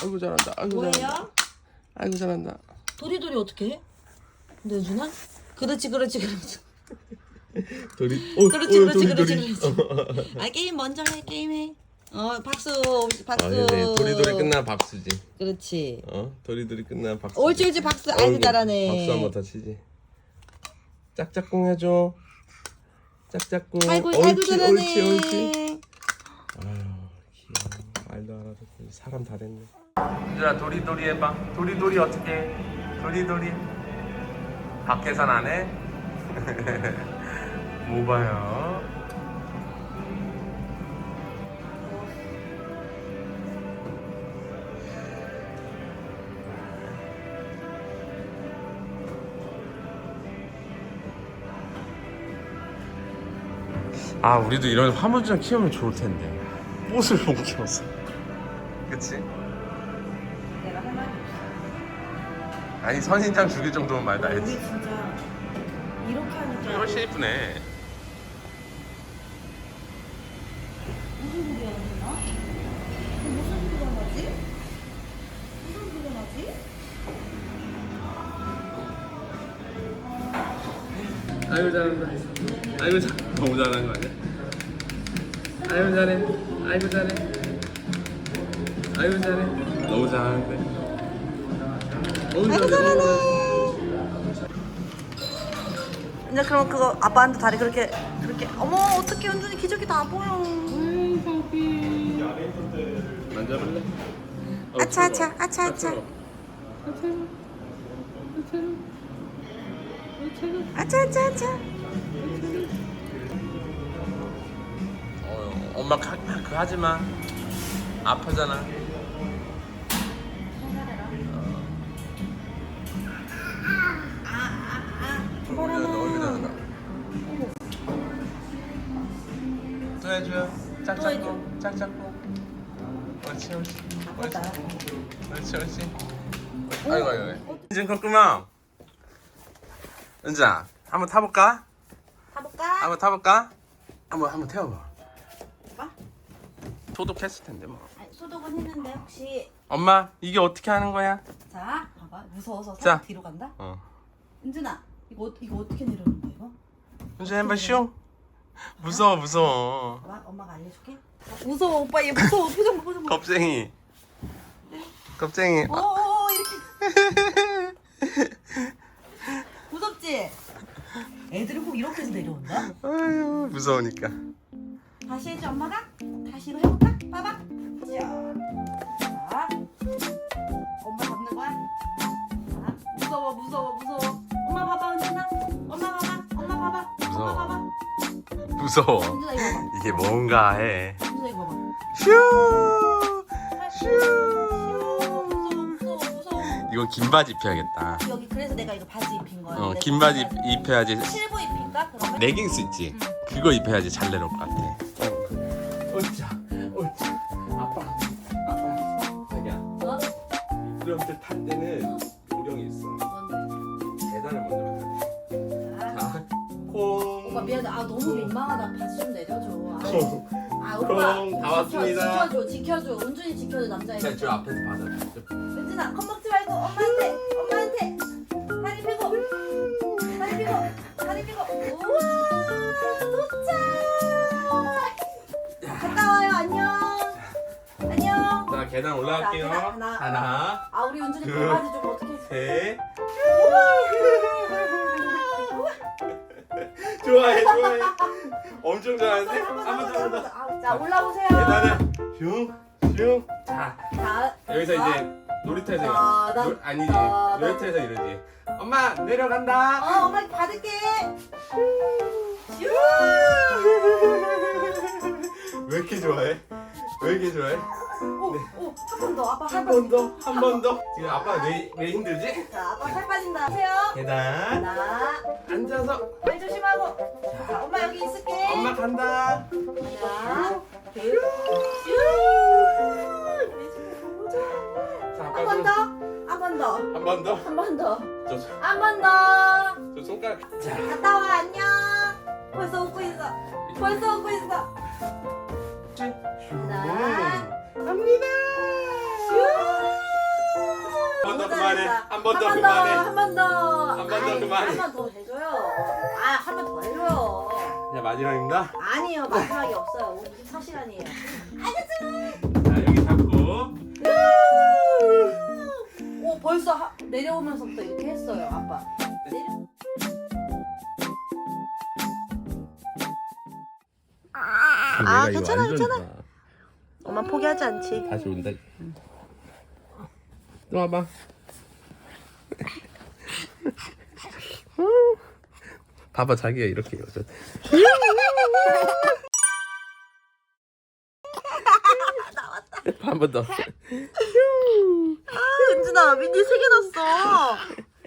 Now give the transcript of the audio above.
아이고 잘한다. 아이고 뭐예요? 잘한다. 아이고 잘한다. 도리도리 어떻게 해? 내준아? 그렇지 그렇지 그렇지 도리. 어, 그렇지 어, 그렇지 도리, 그렇지 도리. 그렇지 아 게임 먼저 해 게임해 어 박수 박수 아. 도리도리 끝나 박수지. 그렇지 어, 도리도리 끝나 박수. 옳지 옳지 박수 아이고 잘하네 박수 한번 더 치지. 짝짝꿍 해줘. 짝짝꿍. 아이고 옳지, 아이고 잘하네 옳지, 옳지. 아유, 귀여워. 말도 안 하고 사람 다 됐네. 얘들아 도리도리 해봐. 도리도리 어떻게 해? 도리도리. 밖에선 안 해? 뭐 봐요? 아 우리도 이런 화물점 키우면 좋을 텐데 꽃을 못 키워서 그치? 내가 할 말이 아니 선인장 죽일 정도면 말다 없어 했지 우리 진짜 이렇게 하니까 훨씬 이쁘네 무슨 소리 하는 거야? 무슨 소리가 나지? 무슨 소리가 나지? 아이고 잘한다 아이고 잘 너무 잘하는 거 아니야? 아이고 잘해 아이고 잘해 아이고 잘해 너무 잘하는데 너무 잘해 이제 그럼 그거 아빠한테 다리 그렇게 그렇게 어머 어떻게 은준이 기저귀 다 보여 만져볼래? 어, 아차, 아차. 아차, 아차. 아차 아차 아차 어, 엄마 가, 그 하지 마. 아프잖아. 또 해줘요. 짝짝꿍, 짝짝꿍. 옳지, 옳지. 옳지, 옳지, 옳지. 아이고, 아이고, 아이고. 인증 컸구만. 은자, 한번 타볼까? 가볼까? 한번 타볼까? 한번 한번 태워봐. 봐? 소독했을 텐데 뭐. 아니, 소독은 했는데 혹시 엄마 이게 어떻게 하는 거야? 자 봐봐 무서워서 자. 살짝 뒤로 간다 어. 은준아 이거 어- 이거 어떻게 내려오는 거야 이거? 현재 한번 슝. 무서워 무서워. 봐봐 엄마가 알려줄게 자, 무서워 오빠 얘 무서워 표정 봐 표정 봐 겁쟁이. 겁쟁이. 아, 어어어 이렇게 애들은 꼭 이렇게 해서 내려온다 아유 무서우니까. 다시 해줘 엄마가 다시로 해볼까? 봐봐 자, 자 엄마 잡는 거야 자, 무서워 무서워 무서워 엄마 봐봐 은준아 엄마 봐봐 엄마 봐봐 무서워. 엄마 봐봐 무서워. 은준아 이거 이게 뭔가 해. 은준아 이거 봐봐 슈. 이건 긴 바지 입혀야겠다. 여기 그래서 내가 이거 바지 입힌 거야 어, 내가 긴 바지 바지. 입혀야지. 실버 입힌가 그러면? 레깅스 있지. 그거 입혀야지 잘 내려올 것 같아. 옳자, 옳자. 아빠, 아빠. 자기야. 어? 이렇게 탈 때는 요령이 있어. 뭔데? 계단을 먼저 자, 가야 돼. 콩. 오빠 미안해 아 너무 민망하다 바지 좀 내려줘 아, 콩. 아 오빠 다 왔습니다. 지켜줘 지켜줘 은준이 지켜줘 남자애 자, 저 앞에서 받아. 은준아 겁먹지 말고 계단 올라갈게요. 자, 계단 하나. 하나, 아 우리 은준이 그- 강아지 좀 어떻게 셋. 좋아해, 좋아해. 엄청 잘하는데? 한번 더, 한번 더. 아, 자 올라오세요 계단을 슝, 슝. 자, 자 여기서 이제 놀이터에서. 아, 나- 놀- 아니지. 아, 나- 놀이터에서 이러지. 엄마 내려간다. 어 엄마 받을게 슈 왜 이렇게 좋아해? 왜 이렇게 좋아해? 오오한 번 더. 아빠 한살번 빠진다. 더, 한 번 더. 지금 아빠 왜, 왜 힘들지? 자 아빠 살 빠진다. 하세요. 계단. 하나. 앉아서. 발 조심하고. 자 엄마 여기 있을게. 엄마 간다. 하나 둘 자, 한번 더, 한번 더, 한번 더. 한번 더, 저, 한번 더. 저 손가락. 자, 갔다 와 안녕. 벌써 웃고 있어. 벌써 오고 있어. 갑니다. 한 번 더 그만해. 한 번 더 그만해. 한 번 더. 한 번 더 그만해. 한 번 더 해줘요. 아, 한 번 더 해줘요. 자 마지막입니다. 아니요, 마지막이 없어요. 오늘 24시간이에요. 자 여기 잡고. 오, 벌써 하, 내려오면서부터 이렇게 했어요, 아빠. 내려... 아 괜찮아, 괜찮아. 엄마 포기하지 않지. 다시 온다. 또 와봐. 봐봐 자기가 이렇게 여자. 나왔다. 한번 더. 은진아, 민지 세개 났어.